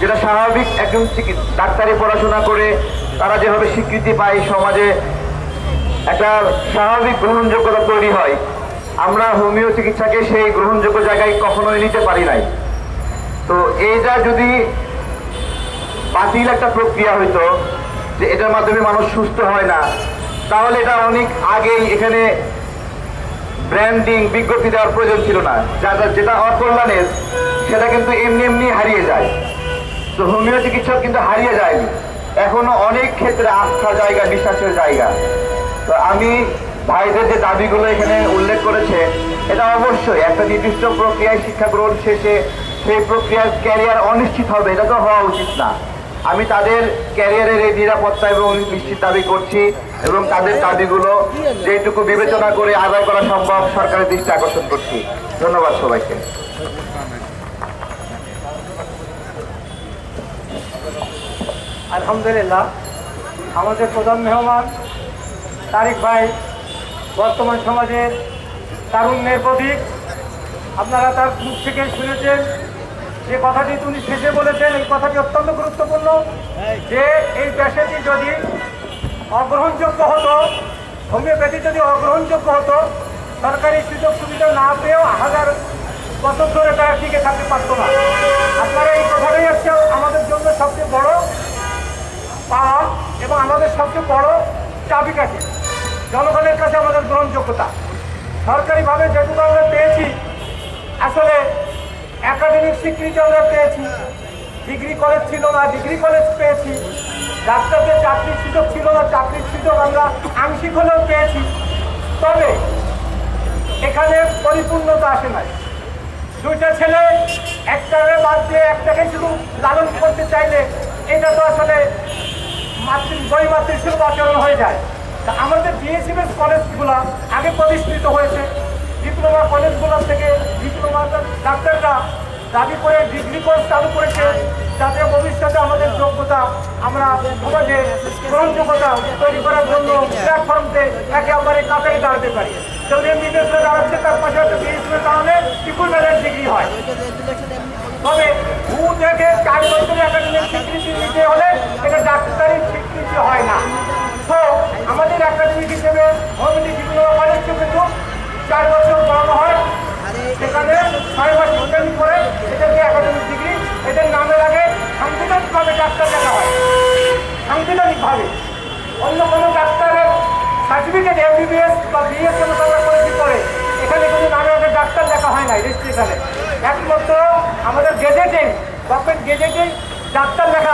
যেটা স্বাভাবিক একজন ডাক্তারি পড়াশোনা করে তারা যেভাবে স্বীকৃতি পায় সমাজে, একটা স্বাভাবিক গ্রহণযোগ্যতা তৈরি হয়। আমরা হোমিও চিকিৎসাকে সেই গ্রহণযোগ্য জায়গায় কখনোই নিতে পারি নাই। তো এইটা যদি বাতিল একটা প্রক্রিয়া হইতো, যে এটার মাধ্যমে মানুষ সুস্থ হয় না, তাহলে এটা অনেক আগেই এখানে ব্র্যান্ডিং, বিজ্ঞপ্তি দেওয়ার প্রয়োজন ছিল না। যা- যেটা অকল্যাণের, সেটা কিন্তু এমনি এমনি হারিয়ে যায়। তো হোমিও চিকিৎসক কিন্তু হারিয়ে যায়নি। এখনও অনেক ক্ষেত্রে আস্থা জায়গা, বিশ্বাসের জায়গা। তো আমি ভাইদের যে দাবিগুলো এখানে উল্লেখ করেছে, এটা অবশ্যই একটা নির্দিষ্ট প্রক্রিয়ায় শিক্ষা গ্রহণ শেষে সেই প্রক্রিয়ার ক্যারিয়ার অনিশ্চিত হবে, এটা তো হওয়া উচিত না। আমি তাদের ক্যারিয়ারের এই নিরাপত্তা এবং নিশ্চিত দাবি করছি এবং তাদের দাবিগুলো যেটুকু বিবেচনা করে আদায় করা সম্ভব, সরকারের দৃষ্টি আকর্ষণ করছি। ধন্যবাদ সবাইকে। আলহামদুলিল্লাহ, আমাদের প্রধান মেহমান তারিক ভাই, বর্তমান সমাজের তারুণ্যের প্রতীক। আপনারা তার মুখ থেকে শুনেছেন, যে কথাটি তিনি শেষে বলেছেন, এই কথাটি অত্যন্ত গুরুত্বপূর্ণ, যে এই পেশাটি যদি অগ্রহণযোগ্য হতো, হোমিওপ্যাথি যদি অগ্রহণযোগ্য হতো, সরকারি সুযোগ সুবিধা না পেয়েও হাজার বছর ধরে তারা টিকে থাকতে পারতো না আপনারা এই কথাটাই হচ্ছে আমাদের জন্য সবচেয়ে বড় পাওয়া এবং আমাদের সবচেয়ে বড় চাবিকাঠি জনগণের কাছে আমাদের গ্রহণযোগ্যতা। সরকারিভাবে যেটুকু আমরা পেয়েছি, আসলে একাডেমিক স্বীকৃতি আমরা পেয়েছি ডিগ্রি কলেজ ছিল না ডিগ্রি কলেজ পেয়েছি ডাক্তারদের চাকরির সুযোগ ছিল না, চাকরির সুযোগ আমরা আংশিক হলেও পেয়েছি। তবে এখানে পরিপূর্ণতা আসে নাই। দুইটা ছেলে একটাকে বাদ দিয়ে একটাকে শুধু লালন করতে চাইলে, এটা তো আসলে মাতৃ বই মাতৃসুলভ আচরণ হয়ে যায়। আমাদের বিএসএমএস কলেজগুলো আগে প্রতিষ্ঠিত হয়েছে। ডিপ্লোমা কলেজগুলোর থেকে ডিপ্লোমা ডাক্তাররা দাবি করে ডিগ্রি কোর্স চালু করেছে। যাতে ভবিষ্যতে আমাদের যোগ্যতা আমরা সমাজে গ্রহণযোগ্যতা তৈরি করার জন্য প্ল্যাটফর্মতে একে অপরে কাতারে দাঁড়াতে পারি। যেমন এমবিবিএসে দাঁড়াচ্ছে তার পাশে একটা বিএসএমের কারণে ইকুইভ্যালেন্ট ডিগ্রি হয় তবে ভূ থেকে চার বছরের একাডেমিক স্বীকৃতি নিতে হলে এটা ডাক্তারি স্বীকৃতি হয় না তো আমাদের একাডেমিক হিসেবে হোমিওপ্যাথি ডিপ্লোমা কলেজ কিন্তু বছর পড়ানো হয়। সেখানে মাস ইন্টার্ন করে এটাকে একাডেমিক ডিগ্রি এদের নামের আগে সাংবিধানিকভাবে ডাক্তার লেখা হয়। সাংবিধানিকভাবে। অন্য কোনো ডাক্তারের সার্টিফিকেট এমবিবিএস বা বিএসএম আমরা করেছি পরে এখানে কোনো নামে আগে ডাক্তার লেখা হয় না রেজিস্ট্রেশনে একমাত্র আমাদের গেজেটে গভর্নমেন্ট গেজেটে ডাক্তার লেখা